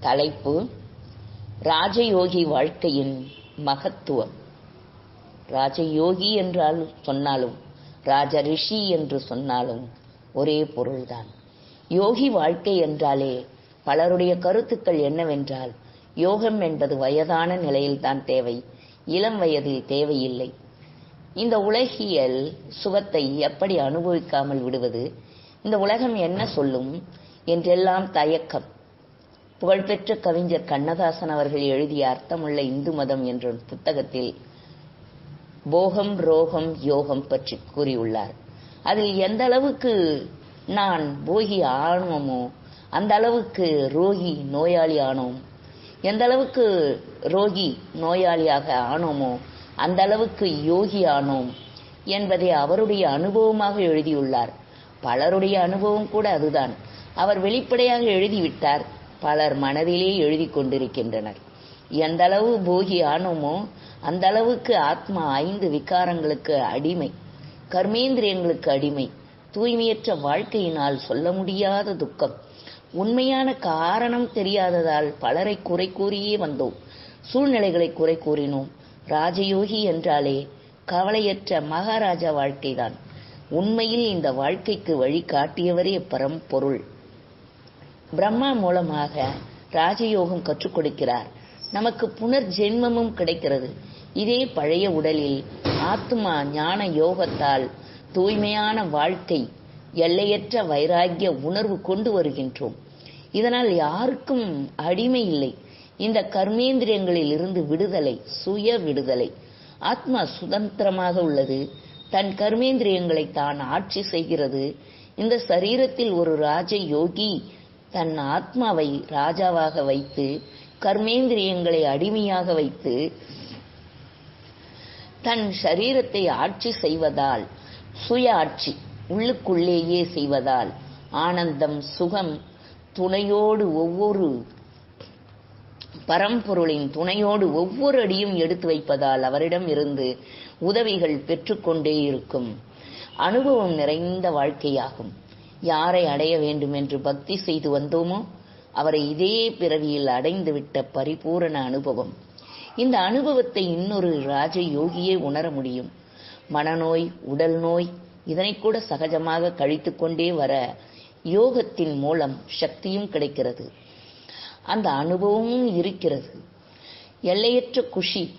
தலைப்பு ராஜயோகி வாழ்க்கையின் மகத்துவம். ராஜயோகி என்றால் சொன்னாலும் ராஜ ரிஷி என்று சொன்னாலும் ஒரே பொருள்தான். யோகி வாழ்க்கை என்றாலே பலருடைய கருத்துக்கள் என்னவென்றால் யோகம் என்பது வயதான நிலையில்தான் தேவை இளம் வயதில் தேவையில்லை. இந்த உலகியல் சுகத்தை எப்படி அனுபவிக்காமல் விடுவது இந்த உலகம் என்ன சொல்லும் என்றெல்லாம் தயக்கம். புகழ்பெற்ற கவிஞர் கண்ணதாசன் அவர்கள் எழுதிய அர்த்தமுள்ள இந்து மதம் என்ற புத்தகத்தில் போகம் ரோகம் யோகம் பற்றி கூறியுள்ளார். அதில் எந்த அளவுக்கு நான் போகி ஆனோமோ அந்த அளவுக்கு ரோகி நோயாளி ஆனோம். எந்த அளவுக்கு ரோகி நோயாளியாக ஆனோமோ அந்த அளவுக்கு யோகி ஆனோம் என்பதை அவருடைய அனுபவமாக எழுதியுள்ளார். பலருடைய அனுபவம் கூட அதுதான். அவர் வெளிப்படையாக எழுதிவிட்டார். பலர் மனதிலே எழுதி கொண்டிருக்கின்றனர். எந்த அளவு போகி ஆனோமோ அந்த அளவுக்கு ஆத்மா ஐந்து விகாரங்களுக்கு அடிமை கர்மேந்திரியங்களுக்கு அடிமை தூய்மையற்ற வாழ்க்கையினால் சொல்ல முடியாத துக்கம். உண்மையான காரணம் தெரியாததால் பலரை குறை கூறியே வந்தோம். சூழ்நிலைகளை குறை கூறினோம். ராஜயோகி என்றாலே கவலையற்ற மகாராஜா வாழ்க்கைதான். உண்மையில் இந்த வாழ்க்கைக்கு வழி காட்டியவரே பரம்பொருள். பிரம்மா மூலமாக ராஜயோகம் கற்றுக் கொடுக்கிறார். நமக்கு புனர் ஜென்மமும் கிடைக்கிறது. இதே பழைய உடலில் ஆத்மா ஞான யோகத்தால் தூய்மையான வாழ்க்கை எல்லையற்ற வைராகிய உணர்வு கொண்டு வருகின்றோம். இதனால் யாருக்கும் அடிமை இல்லை. இந்த கர்மேந்திரியங்களில் இருந்து விடுதலை சுய விடுதலை. ஆத்மா சுதந்திரமாக உள்ளது. தன் கர்மேந்திரியங்களை தான் ஆட்சி செய்கிறது. இந்த சரீரத்தில் ஒரு ராஜ யோகி தன் ஆத்மாவை ராஜாவாக வைத்து கர்மேந்திரியங்களை அடிமையாக வைத்து தன் சரீரத்தை ஆட்சி செய்வதால் சுய ஆட்சி உள்ளுக்குள்ளேயே செய்வதால் ஆனந்தம் சுகம் துணையோடு ஒவ்வொரு பரம்பொருளின் துணையோடு ஒவ்வொரு அடியும் எடுத்து வைப்பதால் அவரிடம் இருந்து உதவிகள் பெற்றுக்கொண்டே இருக்கும். அனுபவம் நிறைந்த வாழ்க்கையாகும். யாரை அடைய வேண்டும் என்று பக்தி செய்து வந்தோமோ அவரை இதே பிறவியில் அடைந்துவிட்ட பரிபூரண அனுபவம். இந்த அனுபவத்தை இன்னொரு ராஜ யோகியே உணர முடியும். மனநோய் உடல் நோய் இதனை கூட சகஜமாக கழித்து கொண்டே வர யோகத்தின் மூலம் சக்தியும் கிடைக்கிறது. அந்த அனுபவமும் இருக்கிறது. எல்லையற்ற குஷி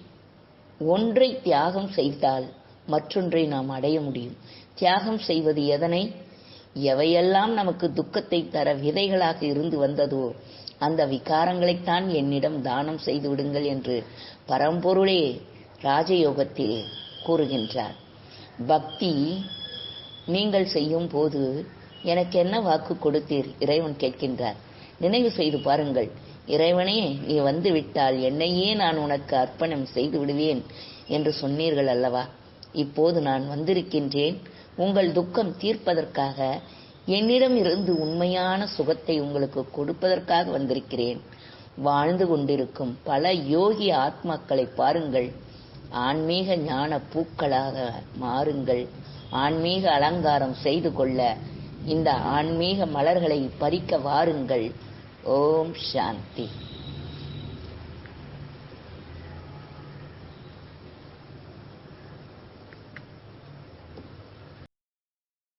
ஒன்றை தியாகம் செய்தால் மற்றொன்றை நாம் அடைய முடியும். தியாகம் செய்வது எதனை? எவையெல்லாம் நமக்கு துக்கத்தை தர விதைகளாக இருந்து வந்ததோ அந்த விகாரங்களைத்தான் என்னிடம் தானம் செய்து விடுங்கள் என்று பரம்பொருளே ராஜயோகத்தில் கூறுகின்றார். பக்தி நீங்கள் செய்யும் போது எனக்கு என்ன வாக்கு கொடுத்தீர்? இறைவன் கேட்கின்றார். நினைவு செய்து பாருங்கள். இறைவனே நீ வந்து விட்டால் என்னையே நான் உனக்கு அர்ப்பணம் செய்து விடுவேன் என்று சொன்னீர்கள் அல்லவா? இப்போது நான் வந்திருக்கின்றேன். உங்கள் துக்கம் தீர்ப்பதற்காக என்னிடம் இருந்து உண்மையான சுகத்தை உங்களுக்கு கொடுப்பதற்காக வந்திருக்கிறேன். வாழ்ந்து கொண்டிருக்கும் பல யோகி ஆத்மாக்களை பாருங்கள். ஆன்மீக ஞான பூக்களாக மாறுங்கள். ஆன்மீக அலங்காரம் செய்து கொள்ள இந்த ஆன்மீக மலர்களை பறிக்க வாருங்கள். ஓம் சாந்தி.